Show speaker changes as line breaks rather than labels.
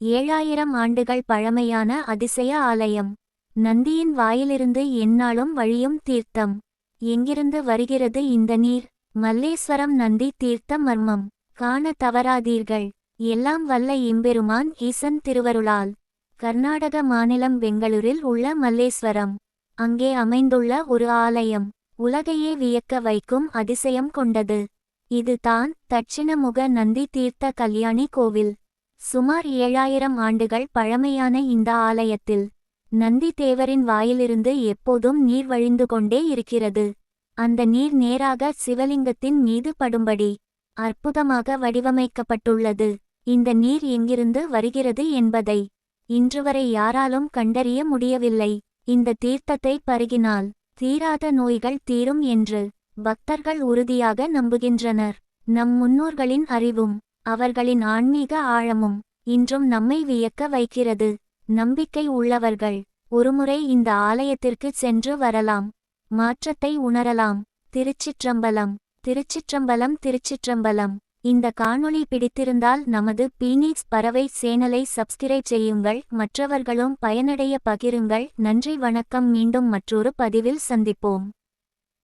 ஏழாயிரம் ஆண்டுகள் பழமையான அதிசய ஆலயம். நந்தியின் வாயிலிருந்து எந்நாளும் வழியும் தீர்த்தம். எங்கிருந்து வருகிறது இந்த நீர்? மல்லேஸ்வரம் நந்தி தீர்த்த மர்மம். காண தவறாதீர்கள். எல்லாம் வல்ல இம்பெருமான் ஈசன் திருவருளால். கர்நாடக மாநிலம் பெங்களூரில் உள்ள மல்லேஸ்வரம். அங்கே அமைந்துள்ள ஒரு ஆலயம். உலகையே வியக்க வைக்கும் அதிசயம் கொண்டது. இது தான் தட்சிணமுக நந்தி தீர்த்த கல்யாணி கோவில். சுமார் ஏழாயிரம் ஆண்டுகள் பழமையான இந்த ஆலயத்தில் நந்தி தேவரின் வாயிலிருந்து எப்போதும் நீர் வழிந்து கொண்டே இருக்கிறது. அந்த நீர் நேராக சிவலிங்கத்தின் மீது படும்படி அற்புதமாக வடிவமைக்கப்பட்டுள்ளது. இந்த நீர் எங்கிருந்து வருகிறது என்பதை இன்றுவரை யாராலும் கண்டறிய முடியவில்லை. இந்த தீர்த்தத்தை பருகினால் தீராத நோய்கள் தீரும் என்று பக்தர்கள் உறுதியாக நம்புகின்றனர். நம் முன்னோர்களின் அறிவும் அவர்களின் ஆன்மீக ஆழமும் இன்றும் நம்மை வியக்க வைக்கிறது. நம்பிக்கை உள்ளவர்கள் ஒருமுறை இந்த ஆலயத்திற்கு சென்று வரலாம். மாற்றத்தை உணரலாம். திருச்சிற்றம்பலம் திருச்சிற்றம்பலம் திருச்சிற்றம்பலம். இந்த காணொளி பிடித்திருந்தால் நமது பீனிக்ஸ் பறவை சேனலை சப்ஸ்கிரைப் செய்யுங்கள். மற்றவர்களும் பயனடைய பகிருங்கள். நன்றி வணக்கம். மீண்டும் மற்றொரு பதிவில் சந்திப்போம்.